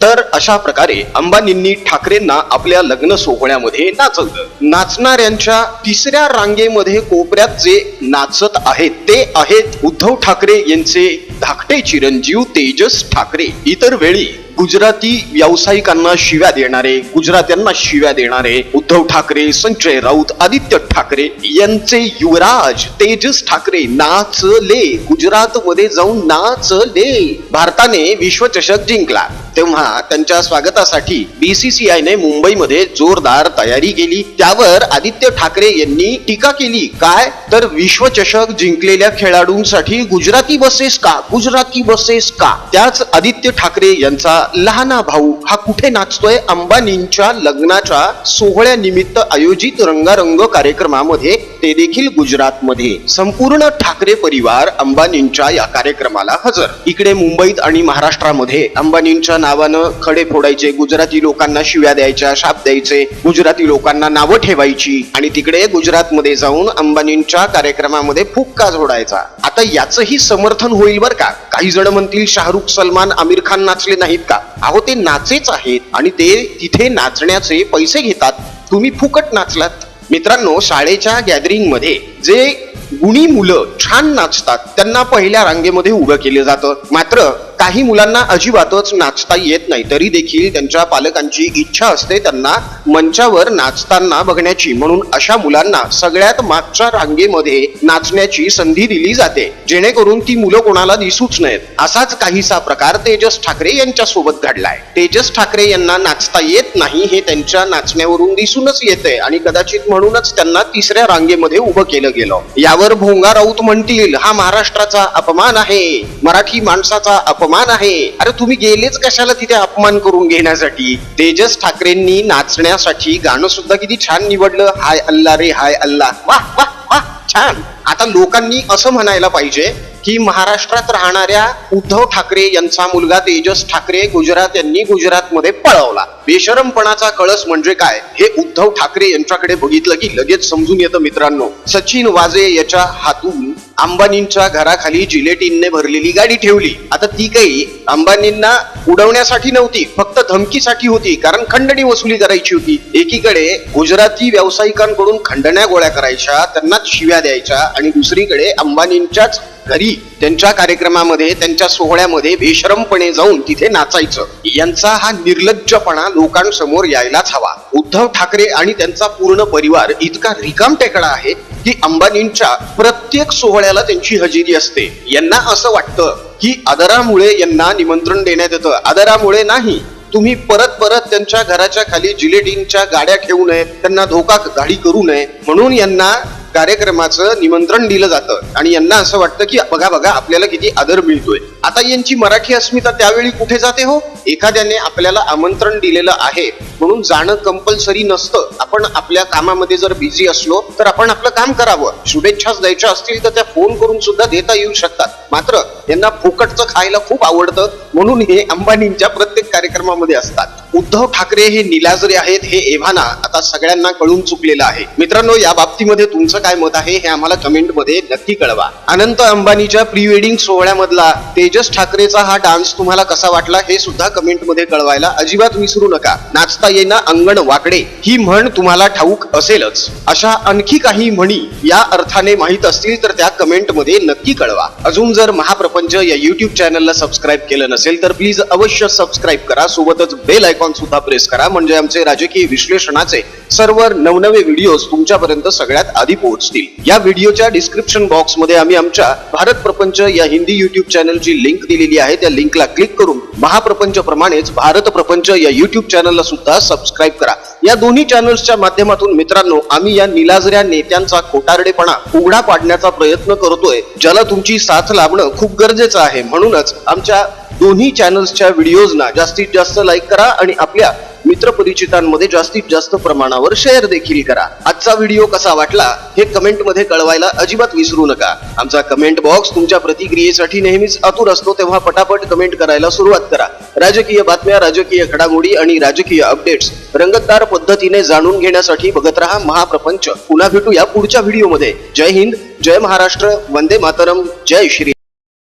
तर अशा प्रकारे अंबानींनी ठाकरेंना आपल्या लग्न सोहळ्यामध्ये नाचवलं. नाचणाऱ्यांच्या तिसऱ्या रांगेमध्ये कोपऱ्यात जे नाचत आहेत ते आहेत उद्धव ठाकरे यांचे धाकटे चिरंजीव तेजस ठाकरे. इतर वेळी गुजराती व्यावसायिकांना शिव्या देणारे गुजरात्यांना शिव्या देणारे उद्धव ठाकरे संजय राऊत आदित्य ठाकरे यांचे युवराज तेजस ठाकरे नाचले. गुजरात मध्ये जाऊन नाचले. भारताने विश्वचषक जिंकला. तेव्हा त्यांच्या स्वागतासाठी बीसीसीआयने मुंबईमध्ये जोरदार तयारी केली. त्यावर आदित्य ठाकरे यांनी टीका केली काय? तर विश्वचषक जिंकलेल्या खेळाडूंसाठी गुजराती बसेस का? गुजराती बसेस का? त्याच आदित्य ठाकरे यांचा लहाना भाऊ हा कुठे नाचतोय? अंबानींच्या लग्नाच्या सोहळ्यानिमित्त आयोजित रंगारंग कार्यक्रमामध्ये ते देखील गुजरातमध्ये. संपूर्ण ठाकरे परिवार अंबानींच्या या कार्यक्रमाला हजर. इकडे मुंबईत आणि महाराष्ट्रामध्ये अंबानींच्या नावानं खडे फोडायचे गुजराती लोकांना शिव्या द्यायच्या शाप द्यायचे गुजराती लोकांना नावं ठेवायची आणि तिकडे गुजरातमध्ये जाऊन अंबानींच्या कार्यक्रमामध्ये फुक्का झोडायचा. आता याचंही समर्थन होईल बर का? काही जण म्हणतील शाहरुख सलमान आमिर खान नाचले नाहीत का? अहो ते नाचेच आहेत आणि ते तिथे नाचण्याचे पैसे घेतात. तुम्ही फुकट नाचलात. मित्रांनो शाळेच्या गॅदरिंगमध्ये जे गुणी मुलं छान नाचतात. त्यांना पहिल्या रांगेमध्ये उभं केलं जातं. मात्र काही मुलांना अजिबातच नाचता येत नाही. तरी देखील त्यांच्या पालकांची इच्छा असते त्यांना मंचावर नाचताना बघण्याची. म्हणून अशा मुलांना सगळ्यात मागच्या रांगेमध्ये नाचण्याची संधी दिली जाते. जेणेकरून ती मुलं कोणाला दिसूच नयेत. असाच काहीसा प्रकार तेजस ठाकरे यांच्या सोबत घडलाय. तेजस ठाकरे यांना नाचता येत नाही हे त्यांच्या नाचण्यावरून दिसूनच येते आणि कदाचित म्हणूनच त्यांना तिसऱ्या रांगेमध्ये उभं केलं गेलं. यावर भोंगा राऊत म्हणतील हा महाराष्ट्राचा अपमान आहे. मराठी माणसाचा अपमान आहे. अरे तुम्ही गेलेच कशाला तिथे अपमान करून घेण्यासाठी? तेजस ठाकरेंनी नाचण्यासाठी गाणं सुद्धा किती छान निवडलं. हाय अल्ला रे हाय अल्ला. वाह वाह वाह छान. आता लोकांनी असं म्हणायला पाहिजे की महाराष्ट्रात राहणाऱ्या उद्धव ठाकरे यांचा मुलगा तेजस ठाकरे गुजरात यांनी गुजरातमध्ये पळवला. बेशरमपणाचा कळस म्हणजे काय? हे उद्धव ठाकरे यांच्याकडे बघितलं की लगेच समजून येतं मित्रांनो. सचिन वाजे याच्या हातून अंबानींच्या घराखाली जिलेटीनने भरलेली गाडी ठेवली. आता ती काही अंबानींना उडवण्यासाठी नव्हती फक्त धमकीसाठी होती कारण खंडणी वसुली करायची होती. एकीकडे गुजराती व्यावसायिकांकडून खंडण्या गोळ्या करायच्या त्यांनाच शिव्या द्यायच्या आणि दुसरीकडे अंबानींच्याच घरी त्यांच्या कार्यक्रमामध्ये त्यांच्या सोहळ्यामध्ये बेशरमपणे जाऊन तिथे नाचायचं. यांचा हा निर्लज्जपणा लोकांसमोर यायलाच हवा. उद्धव ठाकरे आणि त्यांचा पूर्ण परिवार इतका रिकाम टेकडा आहे की अंबानींच्या प्रत्येक सोहळ्याला त्यांची हजेरी असते. यांना असं वाटतं की आदरामुळे यांना निमंत्रण देण्यात येतं. आदरामुळे नाही तुम्ही परत परत त्यांच्या घराच्या खाली जिलेटिनच्या गाड्या ठेवू नये त्यांना धोका गाडी करू नये. म्हणून यांना कार्यक्रमाचं निमंत्रण दिलं जातं. आणि यांना असं वाटतं की बघा बघा आपल्याला किती आदर मिळतोय. आता यांची मराठी अस्मिता त्यावेळी कुठे जाते हो? एखाद्याने आपल्याला आमंत्रण दिलेलं आहे. म्हणून जाणं कंपल्सरी नसतं. आपण आपल्या कामामध्ये जर बिझी असलो तर आपण आपलं काम करावं. शुभेच्छाच द्यायच्या असतील तर त्या फोन करून सुद्धा देता येऊ शकतात. मात्र यांना फुकटचं खायला खूप आवडतं. म्हणून हे अंबानींच्या प्रत्येक कार्यक्रमामध्ये असतात. उद्धव ठाकरे हे निलाजरे आहेत. हे एव्हाना आता सगळ्यांना कळून चुकलेलं आहे. मित्रांनो या बाबतीमध्ये तुमचं काय मत आहे हे आम्हाला कमेंटमध्ये नक्की कळवा. अनंत अंबानीच्या प्री वेडिंग सोहळ्यामधला तेजस ठाकरेचा हा डान्स तुम्हाला कसा वाटला हे सुद्धा कमेंटमध्ये कळवायला अजिबात विसरू नका. नाचता येईना अंगण वाकडे ही म्हण तुम्हाला ठाऊक असेलच. अशा आणखी काही म्हणी या अर्थाने माहीत असतील तर त्या कमेंटमध्ये नक्की कळवा. अजून जर महाप्रपंच या युट्यूब चॅनलला सबस्क्राईब केलं नसेल तर प्लीज अवश्य सबस्क्राईब करा. सोबतच बेल आयकॉन सुद्धा प्रेस करा. म्हणजे आमचे राजकीय विश्लेषणाचे सर्व नवनवे व्हिडिओज तुमच्यापर्यंत सगळ्यात आधी पोहोचतील. या व्हिडिओच्या डिस्क्रिप्शन बॉक्समध्ये आम्ही आमच्या भारत प्रपंच या हिंदी युट्यूब चॅनलची लिंक दिलेली आहे. त्या लिंकला क्लिक करून महाप्रपंच प्रमाणेच भारत प्रपंच या युट्यूब चॅनलला सुद्धा सबस्क्राईब करा. या दोन्ही चॅनल्सच्या माध्यमातून मित्रांनो आम्ही या निलाजऱ्या नेत्यांचा खोटारडेपणा उघडा पाडण्याचा प्रयत्न करतोय ज्याला तुमची साथ लाभणं खूप गरजेचं आहे. म्हणूनच आमच्या दोन्ही चॅनल्सच्या व्हिडिओजना जास्तीत जास्त लाईक करा आणि आपल्या मित्रपरिचितांमध्ये जास्तीत जास्त प्रमाणावर शेअर देखील करा. आजचा व्हिडिओ कसा वाटला हे कमेंटमध्ये कळवायला अजिबात विसरू नका. आमचा कमेंट बॉक्स तुमच्या प्रतिक्रियेसाठी नेहमीच आतुर असतो तेव्हा पटापट कमेंट करायला सुरुवात करा. राजकीय बातम्या राजकीय घडामोडी आणि राजकीय अपडेट्स रंगतदार पद्धतीने जाणून घेण्यासाठी बघत रहा महाप्रपंच. पुन्हा भेटूया पुढच्या व्हिडिओमध्ये जय हिंद जय महाराष्ट्र वंदे मातरम जय श्री